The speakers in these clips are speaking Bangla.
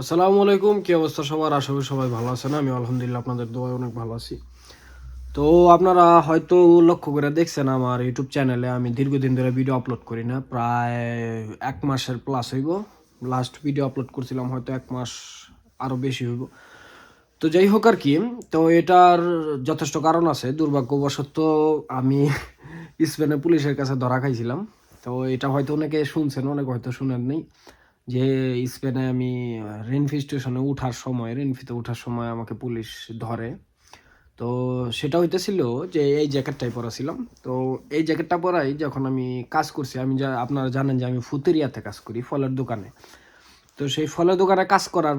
আসসালামু আলাইকুম, কি অবস্থা সবার? আশা করি সবাই ভালো আছেন। আমি আলহামদুলিল্লাহ আপনাদের দোয়ায় অনেক ভালো আছি। তো আপনারা হয়তো লক্ষ্য করে দেখছেন আমার ইউটিউব চ্যানেলে আমি দীর্ঘদিন ধরে ভিডিও আপলোড করি না, প্রায় এক মাসের প্লাস হইব। লাস্ট ভিডিও আপলোড করছিলাম হয়তো এক মাস আরও বেশি হইব। তো যাই হোক আর কি, তো এটার যথেষ্ট কারণ আছে। দুর্ভাগ্যবশত আমি স্পেনে পুলিশের কাছে ধরা খাইছিলাম। তো এটা হয়তো অনেকে শুনছেন, অনেকে হয়তো শুনেন নেই। যে স্পেনে আমি রেনফি স্টেশনে উঠার সময় রেনফিতে উঠার সময় আমাকে পুলিশ ধরে। তো সেটা হইতেছিল যে এই জ্যাকেটটাই পরা ছিলাম তো এই জ্যাকেটটা পরাই যখন আমি কাজ করছি, আমি যা, আপনারা জানেন যে আমি ফুতেরিয়াতে কাজ করি, ফলের দোকানে। তো সেই ফলের দোকানে কাজ করার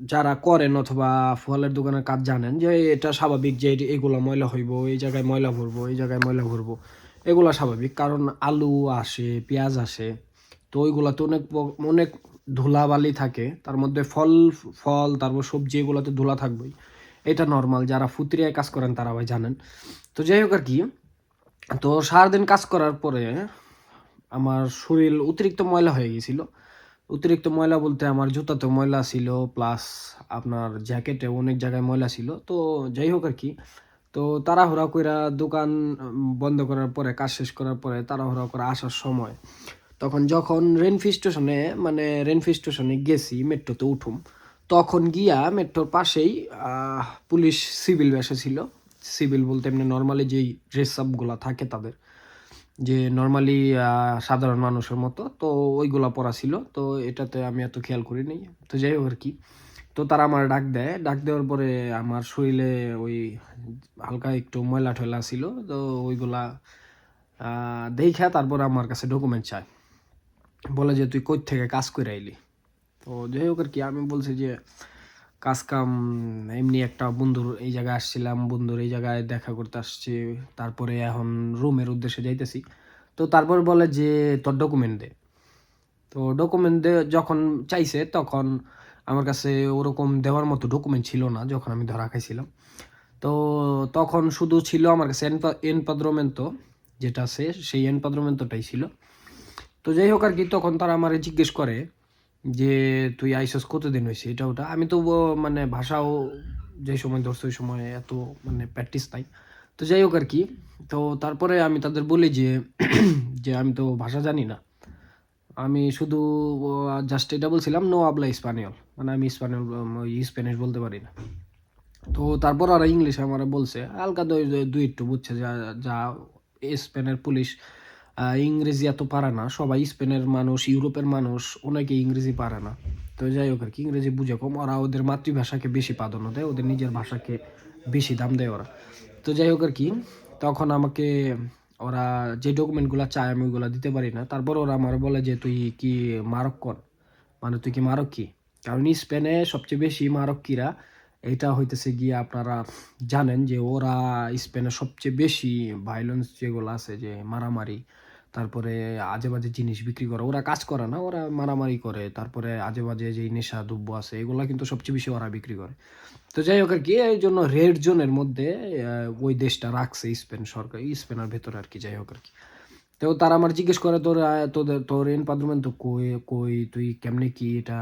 যারা করেন অথবা ফলের দোকানের কাজ জানেন যে এটা স্বাভাবিক যে এগুলো ময়লা হইব, এই জায়গায় ময়লা ভরবো, এই জায়গায় ময়লা ভরবো, এগুলো স্বাভাবিক। কারণ আলু আসে, পেঁয়াজ আসে তো ওইগুলোতে অনেক অনেক ধুলাবালি থাকে। তার মধ্যে ফল ফল, তারপর সবজি এগুলোতে ধুলা থাকবেই। এটা নর্মাল যারা ফুতরিয়ায় কাজ করেন তারা ভাই জানেন। তো যাই হোক আর কি, তো সারাদিন কাজ করার পরে আমার শরীর অতিরিক্ত ময়লা হয়ে গেছিল। অতিরিক্ত ময়লা বলতে আমার জুতাতে ময়লা ছিল প্লাস আপনার জ্যাকেটে অনেক জায়গায় ময়লা ছিল। তো যাই হোক আর কি, তো তাড়াহুড়া কইরা দোকান বন্ধ করার পরে, কাজ শেষ করার পরে তাড়াহুড়া করে আসার সময় তখন যখন রেনফি স্টেশনে মানে রেনফি স্টেশনে গেছি, মেট্রোতে উঠুম, তখন গিয়া মেট্রোর পাশেই পুলিশ সিভিল বেসে ছিল। সিভিল বলতে এমনি নর্মালি যেই ড্রেস আপগুলো থাকে তাদের, যে নর্মালি সাধারণ মানুষের মতো, তো ওইগুলা পড়া ছিল। তো এটাতে আমি এত খেয়াল করি নাই। তো যাই হোক আর কি। তো তারা আমার ডাক দেয়। ডাক দেওয়ার পরে আমার শরীরে ওই হালকা একটু ময়লা টয়লা ছিল। তো ওইগুলা দেখা তারপর আমার কাছে ডকুমেন্ট চায়। বলে যে, তুই কই থেকে কাজ করে আইলি? তো যাই হোক আর কি, আমি বলছি যে, কাজ কাম এমনি একটা বন্ধুর এই জায়গায় আসছিলাম, বন্ধুর এই জায়গায় দেখা করতে আসছি, তারপরে এখন রুমের উদ্দেশ্যে যাইতেছি। তো তারপর বলে যে, তোর ডকুমেন্ট দে। তো ডকুমেন্ট দে, যখন চাইছে, তখন আমার কাছে ওরকম দেওয়ার মতো ডকুমেন্ট ছিল না, যখন আমি ধরা খাইছিলাম। তো তখন শুধু ছিল আমার কাছে এনপাদ্রমেন্তো যেটা আছে, সেই এনপাদ্রমেন্টোটাই ছিল। তো যাই হোক আর কি, তখন তারা আমারে জিজ্ঞেস করে যে, তুই আইসস কতদিন হয়েছে এটা ওটা। আমি তো মানে ভাষাও যে সময় ধরছি, ওই সময় এত মানে প্র্যাকটিস নাই। তো যাই হোক আর কি, তো তারপরে আমি তাদের বলি যে যে আমি তো ভাষা জানি না। আমি শুধু জাস্ট এটা বলছিলাম নো আবলা স্পানিয়ল মানে আমি স্পানিয়ল স্প্যানিশ বলতে পারি না। তো তারপর ওরা ইংলিশে আমার বলছে, হালকা দুই একটু বুঝছে যা যা, স্পেনের পুলিশ। ইংরেজি এত পারে না, সবাই স্পেনের মানুষ, ইউরোপের মানুষ, অনেকে ইংরেজি পারে না। তো যাই হোক আর কি, ইংরেজি বুঝে কম, ওরা ওদের মাতৃভাষাকে বেশি প্রাধান্য দেয়, ওদের নিজের ভাষাকে বেশি দাম দেয় ওরা। তো যাই হোক আর কি, তখন আমাকে ওরা যে ডকুমেন্টগুলো চায়, আমি ওইগুলো দিতে পারি না। তারপর ওরা আমার বলে যে, তুই কি মারক্কন? মানে তুই কি মারক্কি? কারণ স্পেনে সবচেয়ে বেশি মারক্কিরা এটা হইতেছে গিয়ে আপনারা জানেন যে ওরা স্পেনে সবচেয়ে বেশি ভায়োলেন্স যেগুলো আছে, যে মারামারি, তারপরে আজে বাজে জিনিস বিক্রি করে, ওরা কাজ করে না, ওরা মারামারি করে, তারপরে আজে বাজে যে নেশা দ্রব্য আছে, এগুলা কিন্তু সবচেয়ে বেশি ওরা বিক্রি করে। তো যাই হোক আর কি, এই জন্য রেড জোনের মধ্যে ওই দেশটা রাখছে স্পেন সরকার স্পেনের ভেতরে আর কি, যাই হোক আর কি। তো তারা আমার জিজ্ঞেস করে, তোর, তোদের, তোর এন পাদ্রমেন তো কই কই, তুই কেমনে কি এটা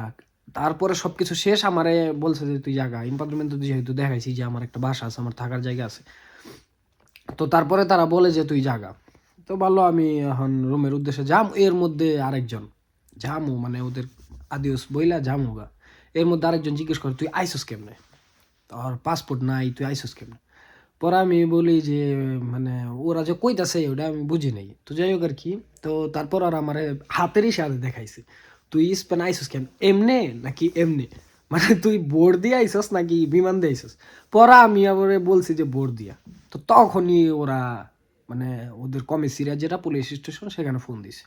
তারপরে সবকিছু শেষ, আমারে বলছে যে, তুই জায়গা তো যেহেতু দেখাইছি যে আমার একটা বাসা আছে, আমার থাকার জায়গা আছে। তো তারপরে তারা বলে যে, তুই জাগা। তো ভালো আমি এখন রুমের উদ্দেশ্যে যাম, এর মধ্যে আরেকজন। জামু মানে ওদের আদিউস বইলা জামু গা। এর মধ্যে আরেকজন জিজ্ঞেস করে, তুই আইসস কেমনে? তোর পাসপোর্ট নাই, তুই আইসস কেমনে? পরে আমি বলি যে মানে ওরা যে কইতাছে, ওটা আমি বুঝি নাই। তো যাই হোক আর কি, তো তারপর আর আমার হাতের ইশারে দেখাইছে। তুই স্পেন আইসস কেন? এমনে নাকি এমনি? মানে তুই বোর্ড দিয়ে আইসস নাকি বিমান দিয়ে আইসস? পরে আমি আবার বলছি যে বোর্ড দিয়া। তো তখনই ওরা মানে ওদের কমিসিরা যেটা পুলিশ স্টেশন সেখানে ফোন দিছে।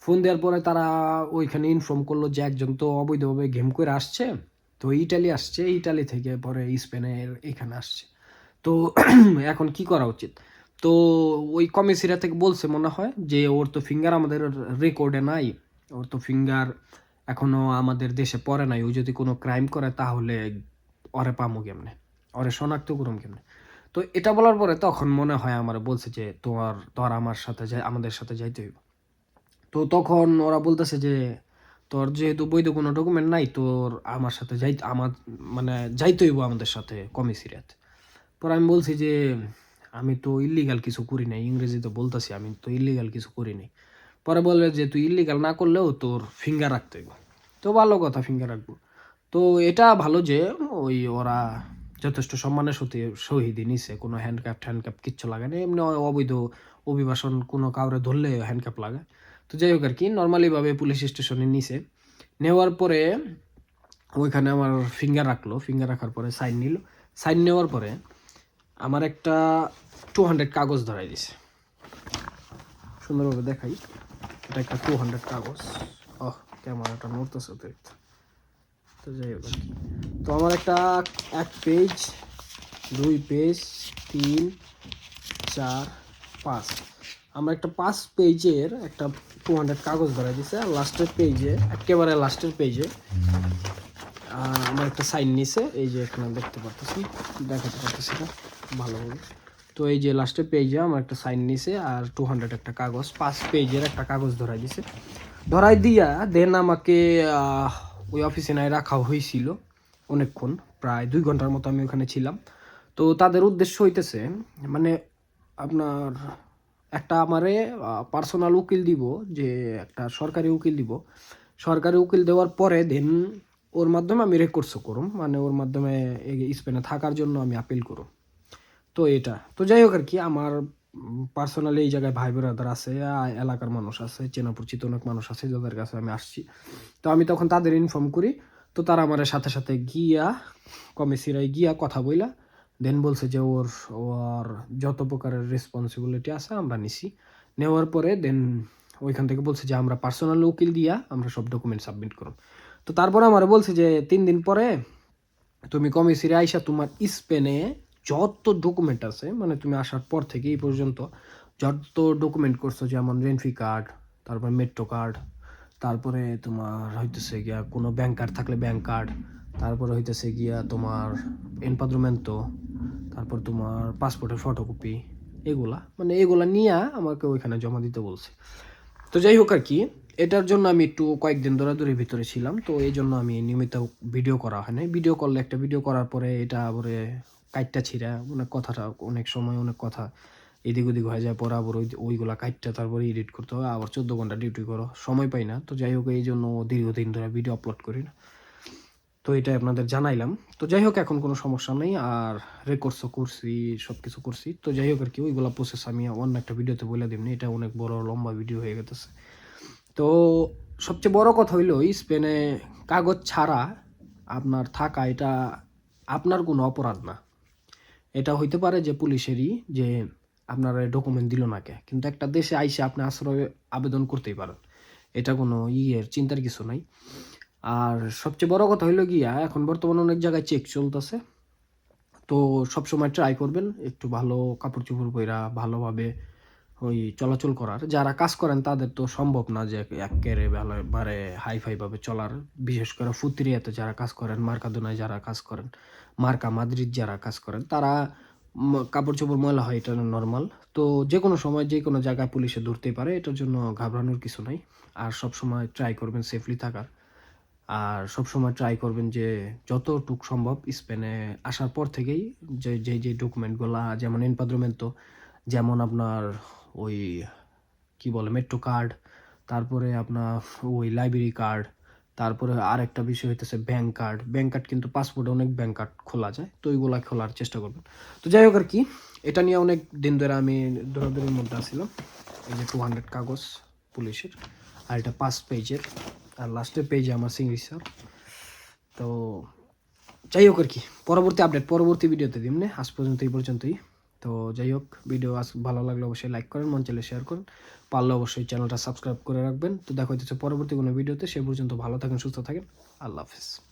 ফোন দেওয়ার পরে তারা ওইখানে ইনফর্ম করল যে একজন তো অবৈধভাবে গেম করে আসছে। তো ইটালি আসছে, ইটালি থেকে পরে স্পেনের এখানে আসছে। তো এখন কি করা উচিত? তো ওই কমিসিরা থেকে বলছে মনে হয় যে ওর তো ফিঙ্গার আমাদের রেকর্ডে নাই। ওর তো ফিঙ্গার এখনও আমাদের দেশে পড়ে নাই। ও যদি কোনো ক্রাইম করে, তাহলে ওরে পামু কেমনে? ওরে শনাক্ত করুম কেমনে? তো এটা বলার পরে তখন মনে হয় আমার বলছে যে, তোমার, তোর আমার সাথে যাই, আমাদের সাথে যাইতে হইব। তো তখন ওরা বলতেছে যে, তোর যেহেতু বৈধ কোনো ডকুমেন্ট নাই, তোর আমার সাথে যাই, আমার মানে যাইতে হইব আমাদের সাথে কমিসিরিয়াত পরে আমি বলছি যে, আমি তো ইলিগাল কিছু করি নাই, ইংরেজিতে বলতেছি, আমি তো ইলিগাল কিছু করি নাই। পরে বলবে যে তুই ইলিগাল না করলেও তোর ফিঙ্গার রাখতে হইব। তো ভালো কথা ফিঙ্গার রাখব। তো এটা ভালো যে ওই ওরা যথেষ্ট সম্মানের সাথে শহীদি নিছে, কোনো হ্যান্ডক্যাপ হ্যান্ডক্যাপ কিচ্ছু লাগে না। এমনি অবৈধ অভিবাসন কোনো কাউরে ধরলে হ্যান্ডক্যাপ লাগে। তো যাই হোক আর কি নর্মালিভাবে পুলিশ স্টেশনে নিছে। নেওয়ার পরে ওইখানে আমার ফিঙ্গার রাখল। ফিঙ্গার রাখার পরে সাইন নিল। সাইন নেওয়ার পরে আমার একটা টু হান্ড্রেড কাগজ ধরাই দিছে। সুন্দরভাবে দেখাই। এটা একটা টু হান্ড্রেড কাগজ। ওহ, ক্যামেরাটা নড়তেছে অতিরিক্ত তো যাই হোক তো আমার একটা এক পেজ দুই পেজ তিন, চার, পাঁচ। আমরা একটা পাঁচ পেজের একটা টু হান্ড্রেড কাগজ ধরাই দিছে, আর লাস্টের পেজে একেবারে লাস্টের পেজে আমার একটা সাইন নিছে। এই যে এখানে দেখতে পারতেছি। দেখাতে পারতেছি না ভালোভাবে তো এই যে লাস্টের পেজে আমার একটা সাইন নিছে আর টু হান্ড্রেড একটা কাগজ। পাঁচ পেজের একটা কাগজ ধরাই দিছে। ধরাই দিয়া দেন আমাকে ওই অফিসে নাই রাখা হয়েছিল অনেকক্ষণ, প্রায় দুই ঘণ্টার মতো আমি ওখানে ছিলাম। তো তাদের উদ্দেশ্য হইতেছে মানে আপনার একটা আমারে পার্সোনাল উকিল দিব, যে একটা সরকারি উকিল দিব। সরকারি উকিল দেওয়ার পরে দেন ওর মাধ্যমে আমি রেকর্ডসও করুম মানে ওর মাধ্যমে স্পেনে থাকার জন্য আমি আপিল করুম। তো এটা। তো যাই হোক আর কি, আমার পার্সোনালি এই জায়গায় ভাই ব্রাদার আছে এলাকার মানুষ আছে চেনা পরিচিত অনেক মানুষ আছে যাদের কাছে আমি আসছি। তো আমি তখন তাদের ইনফর্ম করি, তো তারা আমার সাথে সাথে গিয়া কমিশিরায় গিয়া কথা বইলা দেন বলছে যে ওর ওর যত প্রকারের রেসপন্সিবিলিটি আছে আমরা নিছি। নেওয়ার পরে দেন ওইখান থেকে বলছে যে আমরা পার্সোনাল উকিল দিয়া আমরা সব ডকুমেন্ট সাবমিট করব তো তারপরে আমার বলছে যে তিন দিন পরে তুমি কমিশিরে আইসা তোমার স্পেনে যত ডকুমেন্ট আছে মানে তুমি আসার পর থেকে এই পর্যন্ত যত ডকুমেন্ট করছ, যেমন রেনফি কার্ড তারপর মেট্রো কার্ড তারপরে তোমার হইতেছে গিয়া কোনো ব্যাংক কার্ড থাকলে ব্যাংক কার্ড তারপরে হইতেছে গিয়া তোমার এনপাদ্রমেন্টো তারপর তোমার পাসপোর্টের ফটোকপি এগুলা মানে এগুলা নিয়ে আমাকে ওইখানে জমা দিতে বলছে। তো যাই হোক আর কি, এটার জন্য আমি একটু কয়েকদিন দৌড়াদৌড়ির ভিতরে ছিলাম, তো এই জন্য আমি নিয়মিত ভিডিও করা হয় ভিডিও করলে একটা ভিডিও করার পরে এটা পরে কাইটটা ছিঁড়া অনেক কথাটা অনেক সময় অনেক কথা। এদিক ওদিক হয়ে যায়, পরে আবার ওই ওইগুলা কাইটটা তারপরে এডিট করতে হয়, আবার চোদ্দ ঘণ্টা ডিউটি করো, সময় পাই না। তো যাই হোক, এই জন্য দীর্ঘদিন ধরে ভিডিও আপলোড করি না। তো এটা আপনাদের জানাইলাম। তো যাই হোক, এখন কোনো সমস্যা নেই, আর রেকর্ডসও করছি সব কিছু করছি। তো যাই হোক আর কি, ওইগুলা প্রসেস আমি অন্য একটা ভিডিওতে বলে দিমনি এটা অনেক বড় লম্বা ভিডিও হয়ে গেছে তো সবচেয়ে বড় কথা হইল, স্পেনে কাগজ ছাড়া আপনার থাকা, এটা আপনার কোনো অপরাধ না। এটা হইতে পারে যে পুলিশেরই যে আপনার ডকুমেন্ট দিল না কে। কিন্তু একটা দেশে আইসে আপনি আশ্রয় আবেদন করতেই পারেন। এটা কোনো ইয়ের চিন্তার কিছু নাই। আর সবচেয়ে বড় কথা হইল গিয়া, এখন বর্তমানে অনেক জায়গায় চেক চলতেছে। তো সবসময় ট্রাই করবেন একটু ভালো কাপড় চোপড় পরা ভালোভাবে ওই চলাচল করার। যারা কাজ করেন তাদের তো সম্ভব না যে একেবারে ভালোবারে হাই ফাই ভাবে চলার। বিশেষ করে ফুতিরিয়াতে যারা কাজ করেন, মার্কাদোনায় যারা কাজ করেন। মার্কা মাদ্রিদ যারা কাজ করেন, তারা কাপড় চোপড় ময়লা হয়, এটা নর্মাল তো যে কোনো সময় যে কোনো জায়গায় পুলিশে ধরতেই পারে, এটার জন্য ঘাবড়ানোর কিছু নাই। আর সব সময় ট্রাই করবেন সেফলি থাকার। আর সব সময় ট্রাই করবেন যে যতটুক সম্ভব স্পেনে আসার পর থেকেই যে যে যে ডকুমেন্টগুলা যেমন এনপাদ্রমেন্টো যেমন আপনার ওই কি বলে মেট্রো কার্ড তারপরে আপনার ওই লাইব্রেরি কার্ড তারপরে আরেকটা বিষয় হইতেছে ব্যাংক কার্ড ব্যাংক কার্ড কিন্তু পাসপোর্টে অনেক ব্যাংক কার্ড খোলা যায়, তো ওইগুলা খোলার চেষ্টা করবেন। তো যাই হোক আর কি, এটা নিয়ে অনেক দিন ধরে আমি দৌড়াদৌড়ির মধ্যে আসছিলাম এই যে টু হান্ড্রেড কাগজ পুলিশের, আর এটা পাঁচ পেজের আর লাস্টের পেজে আমার সিগনেচার তো যাই হোক আর কি, পরবর্তী আপডেট পরবর্তী ভিডিওতে দিমনে আজ পর্যন্ত এই পর্যন্তই। তো যাই হোক ভিডিও আজ ভালো লাগলে অবশ্যই লাইক করেন, মন চাইলে শেয়ার করুন। পারলে অবশ্যই চ্যানেলটা সাবস্ক্রাইব করে রাখবেন। তো দেখা হচ্ছে পরবর্তী কোনো ভিডিওতে, সে পর্যন্ত ভালো থাকেন, সুস্থ থাকেন। আল্লাহ হাফিজ।